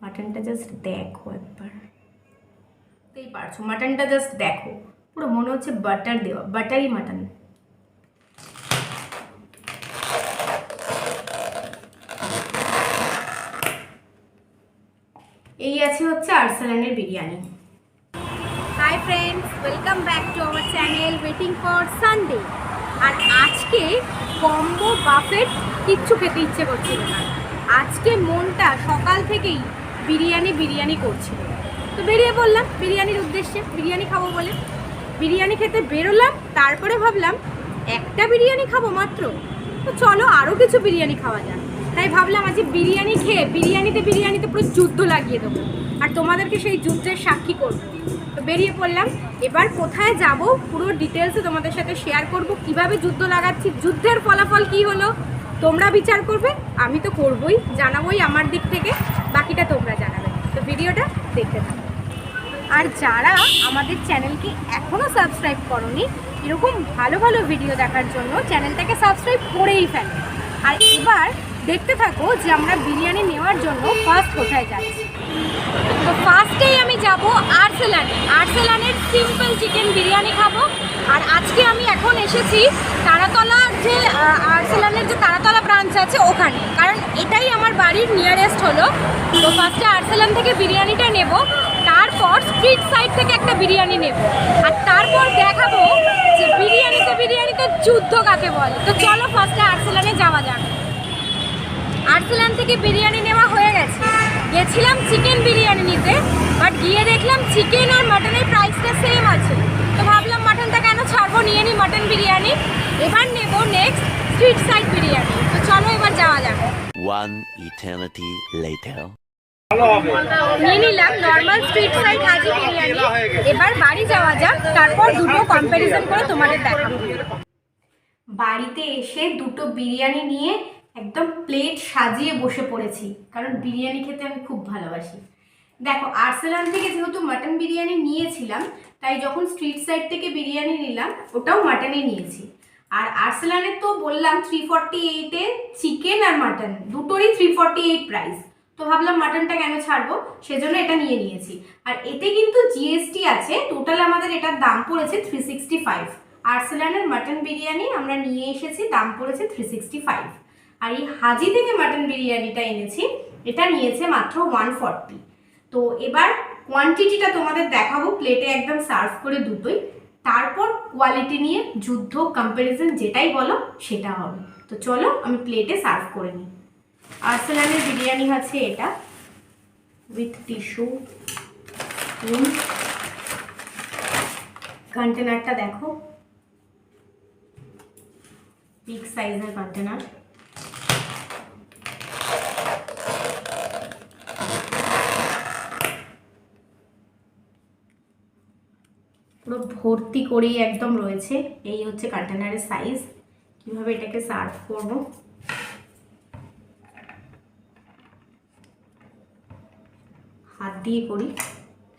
মাটনটা জাস্ট দেখো একবার। বুঝতেই পারছ, মাটনটা জাস্ট দেখো। পুরো মনে হচ্ছে বাটার দেওয়া বাটারি মাটন এই আছে হচ্ছে আর্সেলানের biryani. Hi friends welcome back to our channel waiting for Sunday আর আজকে কম্বো বাফেট কিচ্ছু খেতে ইচ্ছে করছিল না। আজকে মনটা সকাল থেকেই বিরিয়ানি বিরিয়ানি করছিল। তো বেরিয়ে পড়লাম, বিরিয়ানির উদ্দেশ্যে, বিরিয়ানি খাব বলে। বিরিয়ানি খেতে বেরোলাম, তারপরে ভাবলাম, একটা বিরিয়ানি খাব মাত্র? তো চলো আরও কিছু বিরিয়ানি খাওয়া যাক। তাই ভাবলাম আজকে বিরিয়ানি খেয়ে, বিরিয়ানিতে বিরিয়ানিতে পুরো যুদ্ধ লাগিয়ে দেবো। আর তোমাদেরকে সেই যুদ্ধের সাক্ষী করব। তো বেরিয়ে পড়লাম, এবার কোথায় যাব পুরো ডিটেলসে তোমাদের সাথে শেয়ার করব। কীভাবে যুদ্ধ লাগাচ্ছি, যুদ্ধের ফলাফল কি হলো? তোমরা বিচার করবে, আমি তো করবই, জানাবোই আমার দিক থেকে, বাকিটা তোমরা জানাবে। তো ভিডিওটা দেখতে থাকো। আর যারা আমাদের চ্যানেলকে এখনও সাবস্ক্রাইব করনি, এরকম ভালো ভালো ভিডিও দেখার জন্য চ্যানেলটাকে সাবস্ক্রাইব করেই ফেলো। আর এবার দেখতে থাকো যে আমরা বিরিয়ানি নেওয়ার জন্য ফার্স্ট কোথায় যাচ্ছি। তো ফার্স্টেই আমি যাব আর্সেলানে। আর্সেলানের সিম্পল চিকেন বিরিয়ানি খাব। আর আজকে আমি এখন এসেছি তারাতলার যে আর্সেলানের যে তারাতলা ব্রাঞ্চ আছে ওখানে। কারণ এটাই আমার বাড়ির নিয়ারেস্ট হলো। তো ফার্স্টে আর্সেলান থেকে বিরিয়ানিটা নেব, তারপর স্ট্রিট সাইড থেকে একটা বিরিয়ানি নেব। আর তারপর দেখাবো যে বিরিয়ানিতে বিরিয়ানিতে যুদ্ধ কাকে বলে। তো চলো ফার্স্টে আর্সেলানে যাওয়া যাক। আর্সেলান থেকে বিরিয়ানি নেওয়া হয়ে গেছে। গেছিলাম চিকেন বিরিয়ানি নিতে বাট গিয়ে দেখলাম চিকেন আর মাটনের প্রাইসটা সেম আছে তো ভাবলাম মাটনটা কেন ছাড়বো নিয়ে নিই মাটন বিরিয়ানি। এবার নেব নেক্সট স্ট্রিট সাইড বিরিয়ানি। তো চলো এবার যাওয়া যাক। One eternity later. নিয়ে নিলাম normal street side Haji biryani. এবার বাড়ি যাওয়া যাক তারপর দুটো কম্প্যারিজন করে তোমাদের দেখাবো। বাড়িতে এসে দুটো বিরিয়ানি নিয়ে একদম প্লেট সাজিয়ে বসে পড়েছি কারণ বিরিয়ানি খেতে আমি খুব ভালোবাসি। দেখো আর্সেলান থেকে যেহেতু মাটন বিরিয়ানি নিয়েছিলাম তাই যখন স্ট্রিট সাইড থেকে বিরিয়ানি নিলাম, ওটাও মাটনে নিয়েছি। আর আর্সেলানের তো বললাম থ্রি ফর্টি এইটে চিকেন আর মাটন দুটোরই থ্রি ফর্টি এইট প্রাইস তো ভাবলাম মাটনটা কেন ছাড়বো? সেজন্য এটা নিয়ে নিয়েছি। আর এতে কিন্তু জিএসটি আছে টোটাল আমাদের এটার দাম পড়েছে থ্রি সিক্সটি ফাইভ আর্সেলানের মাটন বিরিয়ানি আমরা নিয়ে এসেছি, দাম পড়েছে থ্রি সিক্সটি ফাইভ আর এই হাজি থেকে মাটন বিরিয়ানিটা এনেছি, এটা নিয়েছে মাত্র ওয়ান ফর্টি তো এবার কোয়ান্টিটিটা তোমাদের দেখাবো প্লেটে একদম সার্ভ করে দুটোই। তারপর কোয়ালিটি নিয়ে যুদ্ধ কম্প্যারিজন যেটাই বলো, সেটা হবে। তো চলো, আমি প্লেটে সার্ভ করে নিই। আর্সেলানের বিরিয়ানি আছে এটা উইথ টিস্যু কন্টেনারটা দেখো। বিগ সাইজের কন্টেনার পুরো ভর্তি করেই একদম রয়েছে। এই হচ্ছে কন্টেনারের সাইজ কীভাবে এটাকে সার্ভ করব? হাত দিয়ে করি,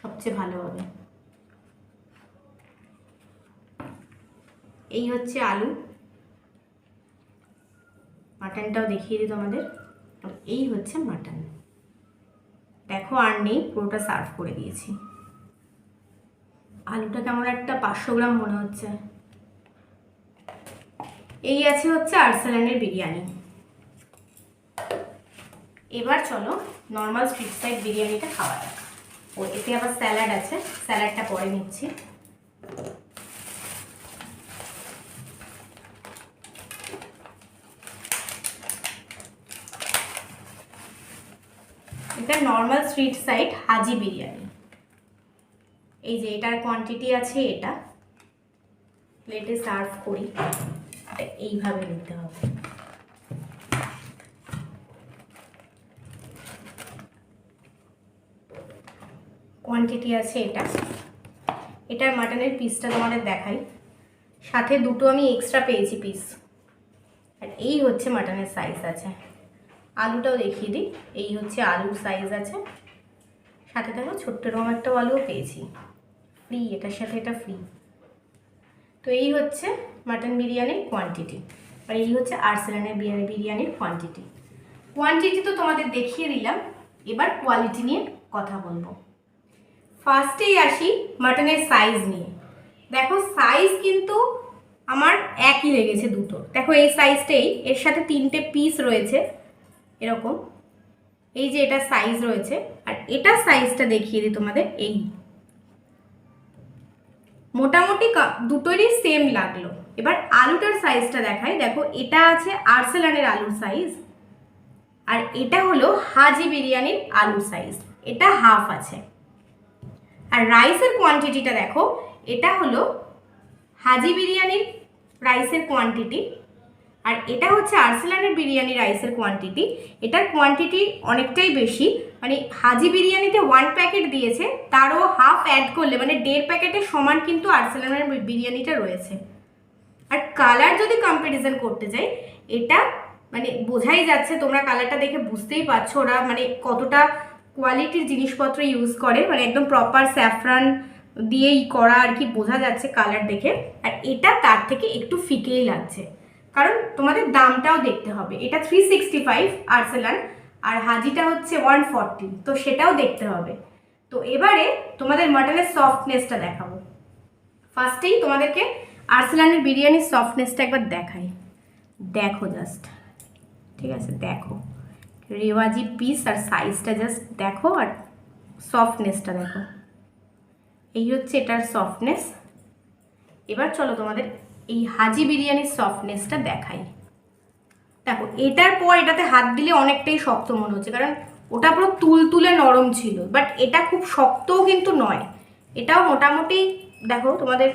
সবচেয়ে ভালো হবে। এই হচ্ছে আলু। মাটনটাও দেখিয়ে দিই তোমাদের। এই হচ্ছে মাটন। দেখো আর নেই, পুরোটা সার্ভ করে দিয়েছি। আলুটা কেমন একটা পাঁচশো গ্রাম মনে হচ্ছে। এই আছে হচ্ছে আর্সেলানের বিরিয়ানি। এবার চলো নর্মাল স্ট্রিট সাইড বিরিয়ানিটা খাওয়া যাক। ও, এতে আবার স্যালাড আছে, স্যালাডটা পরে নিচ্ছি। এটা normal street side Haji biryani. এই যে এটার কোয়ান্টিটি আছে এটা। প্লেটে সার্ভ করি। এইভাবে নিতে হবে। কোয়ান্টিটি আছে এটা। এটার মাটনের পিসটা তোমাদের দেখাই। সাথে দুটো আমি এক্সট্রা পেয়েছি পিস আর এই হচ্ছে মাটনের সাইজ আছে। আলুটাও দেখিয়ে দিই। এই হচ্ছে আলুর সাইজ আছে। সাথে দেখো ছোট্ট রকম একটা আলুও পেয়েছি। ফ্রি এটার সাথে এটা ফ্রি তো এই হচ্ছে মাটন বিরিয়ানির কোয়ান্টিটি আর এই হচ্ছে আর্সেলানের বিরিয়ানি বিরিয়ানির কোয়ান্টিটি কোয়ান্টিটি তো তোমাদের দেখিয়ে দিলাম, এবার কোয়ালিটি নিয়ে কথা বলব। ফার্স্টেই আসি মাটনের সাইজ নিয়ে। দেখো সাইজ কিন্তু আমার একই লেগেছে দুটো। দেখো এই সাইজটাই এর সাথে তিনটে পিস রয়েছে, এরকম। এই যে এটা সাইজ রয়েছে, আর এটা সাইজটা দেখিয়ে দিই তোমাদের, এই মোটামুটি দুটোরই সেম লাগল। এবার আলুটার সাইজটা দেখাই। দেখো, এটা আছে আর্সেলানের আলুর সাইজ আর এটা হলো হাজি বিরিয়ানির আলুর সাইজ এটা হাফ আছে। আর রাইসের কোয়ান্টিটিটা দেখো, এটা হলো হাজি বিরিয়ানির রাইসের কোয়ান্টিটি আর এটা হচ্ছে আর্সেলানের বিরিয়ানি রাইসের কোয়ান্টিটি এটার কোয়ান্টিটি অনেকটাই বেশি মানে হাজি বিরিয়ানিতে ওয়ান প্যাকেট দিয়েছে, তারও হাফ অ্যাড করলে মানে দেড় প্যাকেটের সমান কিন্তু আর্সেলানের বিরিয়ানিটা রয়েছে। আর কালার যদি কম্প্যারিজন করতে যাই, এটা মানে বোঝাই যাচ্ছে, তোমরা কালারটা দেখে বুঝতেই পারছ ওরা মানে কতটা কোয়ালিটির জিনিসপত্র ইউজ করে মানে একদম প্রপার স্যাফরান দিয়েই করা আর কি বোঝা যাচ্ছে কালার দেখে। আর এটা তার থেকে একটু ফিকেই লাগছে। কারণ তোমাদের দামটাও দেখতে হবে। এটা থ্রি সিক্সটি ফাইভ আর্সেলান আর হাজিটা হচ্ছে ওয়ান ফর্টি তো সেটাও দেখতে হবে। তো এবারে তোমাদের মাটনের সফটনেসটা দেখাবো। ফার্স্টেই তোমাদেরকে আর্সেলানের বিরিয়ানির সফটনেসটা একবার দেখাই। দেখো জাস্ট ঠিক আছে, দেখো। রেওয়াজি পিস আর সাইজটা জাস্ট দেখো আর সফটনেসটা দেখো। এই হচ্ছে এটার সফটনেস এবার চলো তোমাদের এই হাজি বিরিয়ানির সফটনেসটা দেখাই। দেখো, এটার পর এটাতে হাত দিলে অনেকটাই শক্ত মনে হচ্ছে, কারণ ওটা পুরো তুলতুলে নরম ছিল বাট এটা খুব শক্তও কিন্তু নয়। এটাও মোটামুটি, দেখো, তোমাদের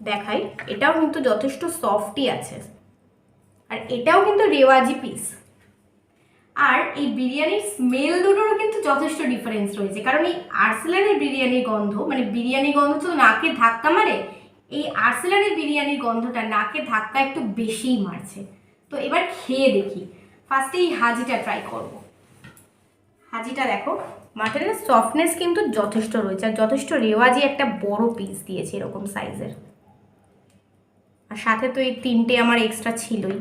দেখাই, এটাও কিন্তু যথেষ্ট সফটই আছে। আর এটাও কিন্তু রেওয়াজি পিস আর এই বিরিয়ানির স্মেল দুটোরও কিন্তু যথেষ্ট ডিফারেন্স রয়েছে, কারণ এই আর্সেলারের বিরিয়ানির গন্ধ মানে বিরিয়ানি গন্ধ তো নাকে ধাক্কা মারে, এই আর্সেলারের বিরিয়ানির গন্ধটা নাকে ধাক্কা একটু বেশিই মারছে। তো এবার খেয়ে দেখি। ফার্স্টে এই হাজিটা ট্রাই করব। হাজিটা দেখো মাটনের সফটনেস কিন্তু যথেষ্ট রয়েছে, আর যথেষ্ট রেওয়াজি একটা বড় পিস দিয়েছে এরকম সাইজের আর সাথে তো এই তিনটে আমার এক্সট্রা ছিলই।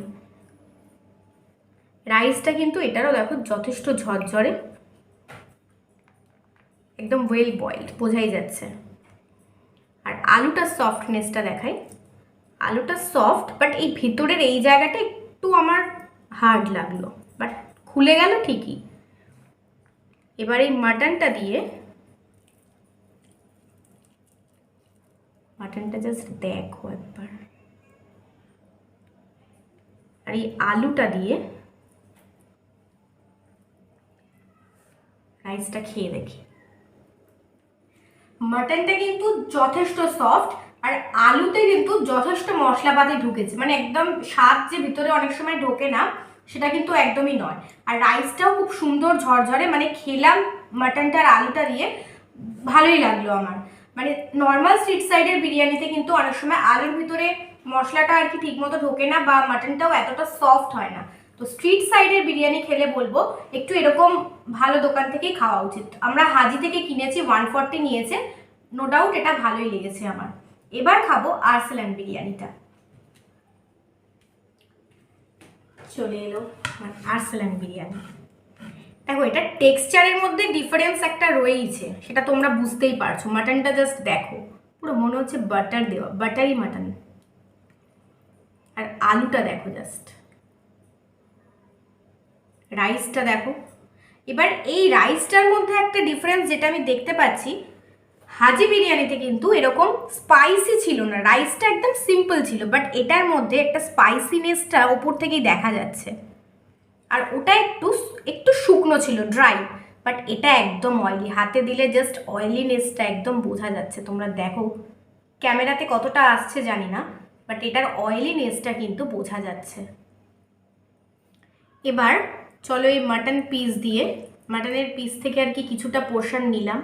রাইসটা কিন্তু এটারও দেখো যথেষ্ট ঝরঝরে, একদম ওয়েল বয়েলড বোঝাই যাচ্ছে। আর আলুটার সফটনেসটা দেখাই। আলুটা সফট বাট এই ভিতরের এই জায়গাটা একটু আমার হার্ড লাগল বাট খুলে গেল ঠিকই। এবার এই মাটনটা দিয়ে, মাটনটা জাস্ট দেখো একবার। আর এই আলুটা দিয়ে রাইসটা খেয়ে দেখি। মাটনটা কিন্তু যথেষ্ট সফট আর আলুতে কিন্তু যথেষ্ট মশলাপাতি ঢুকেছে। মানে একদম স্বাদ যে ভিতরে অনেক সময় ঢোকে না, সেটা কিন্তু একদমই নয়। আর রাইসটাও খুব সুন্দর ঝরঝরে মানে খেলাম মাটনটা আর আলুটা দিয়ে, ভালোই লাগল আমার। মানে নর্মাল স্ট্রিট সাইডের বিরিয়ানিতে কিন্তু অনেক সময় আলুর ভিতরে মশলাটা আর কি ঠিকমতো ঢোকে না বা মাটনটাও এতটা সফট হয় না। তো স্ট্রিট সাইডের বিরিয়ানি খেলে বলব, একটু এরকম ভালো দোকান থেকেই খাওয়া উচিত। আমরা হাজি থেকে কিনেছি ওয়ান ফর্টি নিয়েছে। নো ডাউট এটা ভালোই লেগেছে আমার। এবার খাব আর্সেলান বিরিয়ানিটা। চলে এলো আর্সেলান বিরিয়ানি। দেখো, এটা টেক্সচারের মধ্যে ডিফারেন্স একটা রয়েইছে, সেটা তোমরা বুঝতেই পারছ। মাটনটা জাস্ট দেখো, পুরো মনে হচ্ছে বাটার দেওয়া, বাটারি মাটন। আর আলুটা দেখো জাস্ট। রাইসটা দেখো। এবার এই রাইসটার মধ্যে একটা ডিফারেন্স যেটা আমি দেখতে পাচ্ছি হাজি বিরিয়ানিতে কিন্তু এরকম স্পাইসি ছিল না। রাইসটা একদম সিম্পল ছিল বাট এটার মধ্যে একটা স্পাইসিনেসটা ওপর থেকেই দেখা যাচ্ছে। আর ওটা একটু একটু শুকনো ছিল ড্রাই বাট এটা একদম অয়েলি হাতে দিলে জাস্ট অয়েলিনেসটা একদম বোঝা যাচ্ছে। তোমরা দেখো, ক্যামেরাতে কতটা আসছে জানি না বাট এটার অয়েলিনেসটা কিন্তু বোঝা যাচ্ছে। এবার চলো এই মাটন পিস দিয়ে মাটনের পিস থেকে আর কি কিছুটা পোর্শন নিলাম।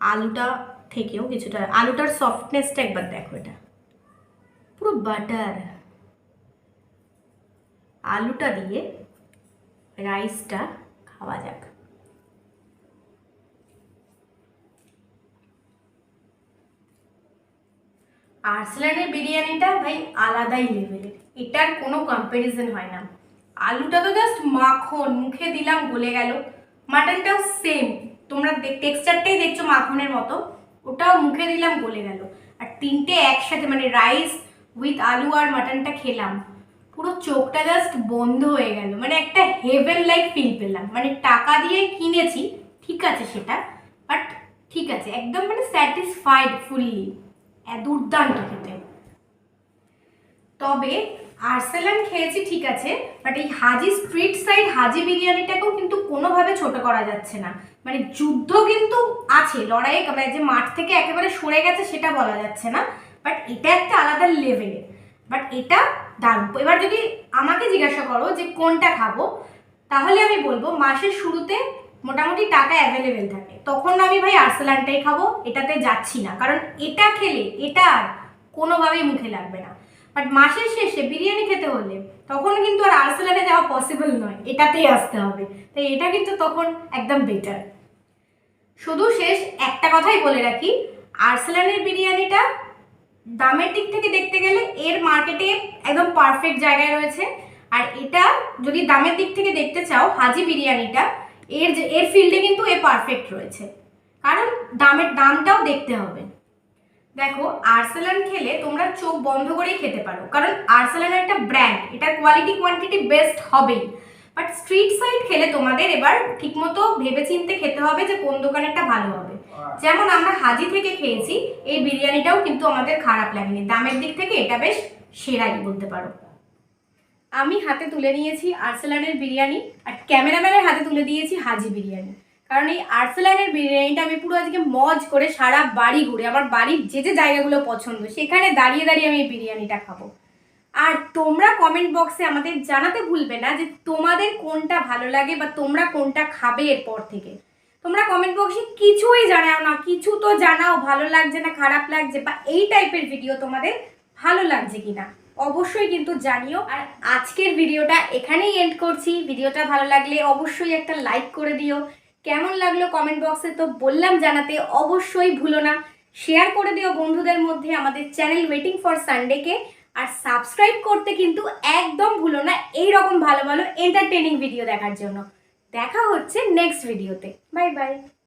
আলুটা থেকেও কিছুটা, আলুটার সফটনেসটা একবার দেখো এটা। পুরো বাটার আলুটা দিয়ে রাইসটা খাওয়া যাক। আর্সেলানের বিরিয়ানিটা ভাই আলাদাই লেভেলের এটার কোনো কম্প্যারিজন হয় না। আলুটা তো জাস্ট মাখন, মুখে দিলাম গলে গেল। মাটনটাও সেম তোমরা টেক্সচারটাই দেখছ মাখনের মতো। ওটাও মুখে দিলাম, গলে গেল। আর তিনটে একসাথে মানে রাইস উইথ আলু আর মাটনটা খেলাম। পুরো চোখটা জাস্ট বন্ধ হয়ে গেল। মানে একটা হেভেন লাইক ফিল পেলাম। মানে টাকা দিয়ে কিনেছি, ঠিক আছে সেটা বাট ঠিক আছে, একদম মানে স্যাটিসফাইড ফুললি দুর্দান্ত খেতে। তবে আর্সেলান খেয়েছি, ঠিক আছে বাট এই হাজি স্ট্রিট সাইড হাজি বিরিয়ানিটাকেও কিন্তু কোনোভাবে ছোট করা যাচ্ছে না। মানে যুদ্ধ কিন্তু আছে লড়াই মানে যে মাঠ থেকে একেবারে সরে গেছে সেটা বলা যাচ্ছে না বাট এটা একটা আলাদা লেভেলে বাট এটা দারুণ। এবার যদি আমাকে জিজ্ঞাসা করো যে কোনটা খাব, তাহলে আমি বলব মাসের শুরুতে মোটামুটি টাকা অ্যাভেলেবেল থাকে। তখন আমি ভাই আর্সেলানটাই খাব, এটাতে যাচ্ছি না। কারণ এটা খেলে, এটা আর কোনোভাবেই মুখে লাগবে না। বাট মাসের শেষে বিরিয়ানি খেতে হলে তখন কিন্তু আর আর্সেলানে যাওয়া পসিবল নয়। এটাতেই আসতে হবে। তাই এটা কিন্তু তখন একদম বেটার শুধু শেষ একটা কথাই বলে রাখি, আর্সেলানের বিরিয়ানিটা দামের দিক থেকে দেখতে গেলে এর মার্কেটে একদম পারফেক্ট জায়গায় রয়েছে। আর এটা যদি দামের দিক থেকে দেখতে চাও, হাজি বিরিয়ানিটা, এর এর ফিল্ডে কিন্তু এ পারফেক্ট রয়েছে। কারণ দামের দামটাও দেখতে হবে। দেখো আর্সেলান খেলে তোমরা চোখ বন্ধ করেই খেতে পারো। কারণ আর্সেলান একটা ব্র্যান্ড এটার কোয়ালিটি কোয়ান্টিটি বেস্ট হবেই। বাট স্ট্রিট সাইড খেলে তোমাদের এবার ঠিকমতো ভেবেচিন্তে খেতে হবে যে কোন দোকানেরটা ভালো হবে। যেমন আমরা হাজি থেকে খেয়েছি এই বিরিয়ানিটাও কিন্তু আমাদের খারাপ লাগেনি। দামের দিক থেকে এটা বেশ সেরাই বলতে পারো। আমি হাতে তুলে নিয়েছি আর্সেলানের বিরিয়ানি আর ক্যামেরাম্যানের হাতে তুলে দিয়েছি হাজি বিরিয়ানি। কারণ এই আর্সেলানের বিরিয়ানিটা আমি পুরো আজকে মজ করে সারা বাড়ি ঘুরে, আমার বাড়ির যে যে জায়গাগুলো পছন্দ, সেখানে দাঁড়িয়ে দাঁড়িয়ে আমি বিরিয়ানিটা খাব। আর তোমরা কমেন্ট বক্সে আমাদের জানাতে ভুলবে না যে তোমাদের কোনটা ভালো লাগে বা তোমরা কোনটা খাবে এরপর থেকে। তোমরা কমেন্ট বক্সে কিছুই জানাও না, কিছু তো জানাও, ভালো লাগছে না, খারাপ লাগছে বা এই টাইপের ভিডিও তোমাদের ভালো লাগছে কিনা, অবশ্যই কিন্তু জানিও। আর আজকের ভিডিওটা এখানেই এন্ড করছি। ভিডিওটা ভালো লাগলে অবশ্যই একটা লাইক করে দিও। কেমন লাগল কমেন্ট বক্সে তো বললাম জানাতে অবশ্যই ভুলো না। শেয়ার করে দিও বন্ধুদের মধ্যে আমাদের চ্যানেল ওয়েটিং ফর সানডেকে আর সাবস্ক্রাইব করতে কিন্তু একদম ভুলো না এই রকম ভালো ভালো এন্টারটেনিং ভিডিও দেখার জন্য। দেখা হচ্ছে নেক্সট ভিডিওতে বাই বাই